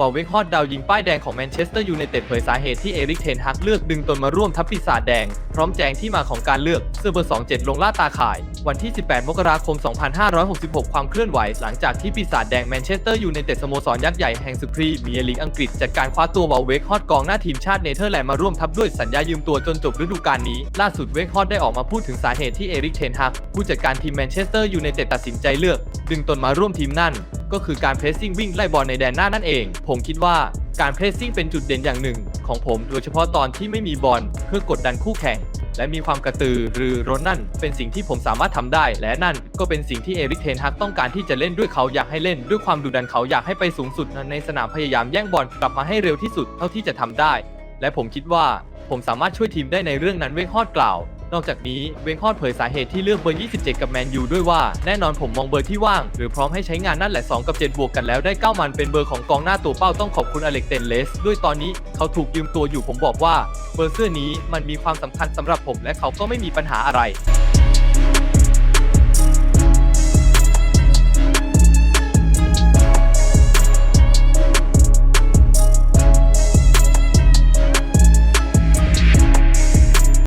วอลเวกฮอดดาวยิงป้ายแดงของแมนเชสเตอร์ยูไนเต็ดเผยสาเหตุที่เอริกเทนฮักเลือกดึงตนมาร่วมทัพปีศาจแดง พร้อมแจงที่มาของการเลือกเสื้อเบอร์ 27 ลงล่าตาข่าย วันที่ 18 มกราคม 2566 ความเคลื่อนไหว หลังจากที่ปีศาจแดงแมนเชสเตอร์ยูไนเต็ดสโมสรยักษ์ใหญ่แห่งสุพรีเมียร์ลีกอังกฤษ จัดการคว้าตัววอลเวกฮอดกองหน้าทีมชาติเนเธอร์แลนด์มาร่วมทัพด้วยสัญญายืมตัวจนจบฤดูกาลนี้ ล่าสุดเวกฮอดได้ออกมาพูดถึงสาเหตุที่เอริกเทนฮักผู้จัดการทีมแมนเชสเตอร์ยูไนเต็ดตัดสินใจเลือก ดึงตนมาร่วมทีมนั่น ก็คือการเพรสซิ่งวิ่งไล่บอลในแดนหน้านั่นเอง ผมคิดว่าการเพรสซิ่งเป็นจุดเด่นอย่างหนึ่ง ของผมโดยเฉพาะตอนที่ไม่มีบอลเพื่อกดดันคู่แข่ง และมีความกระตือรือร้นนั่น เป็นสิ่งที่ผมสามารถทำได้ และนั่นก็เป็นสิ่งที่เอริกเทนฮักต้องการที่จะเล่นด้วยเขาอยากให้เล่น ด้วยความดุดันเขาอยากให้ไปสูงสุดในสนามพยายามแย่งบอลกลับมาให้เร็วที่สุดเท่าที่จะทำได้ และผมคิดว่าผมสามารถช่วยทีมได้ในเรื่องนั้นเวงฮอดกล่าว นอกจากนี้เวงคอดเผยสาเหตุที่เลือกเบอร์ 27 กับแมนยูด้วยว่า แน่นอนผมมองเบอร์ที่ว่าง หรือพร้อมให้ใช้งานนั่นแหละ 2 กับ 7 บวกกันแล้วได้ 9 มันเป็นเบอร์ของกองหน้าตัวเป้าต้องขอบคุณอเล็กเตนเลส ด้วยตอนนี้เขาถูกยืมตัวอยู่ผมบอกว่า เบอร์เสื้อนี้มันมีความสำคัญสำหรับผมและเขาก็ไม่มีปัญหาอะไร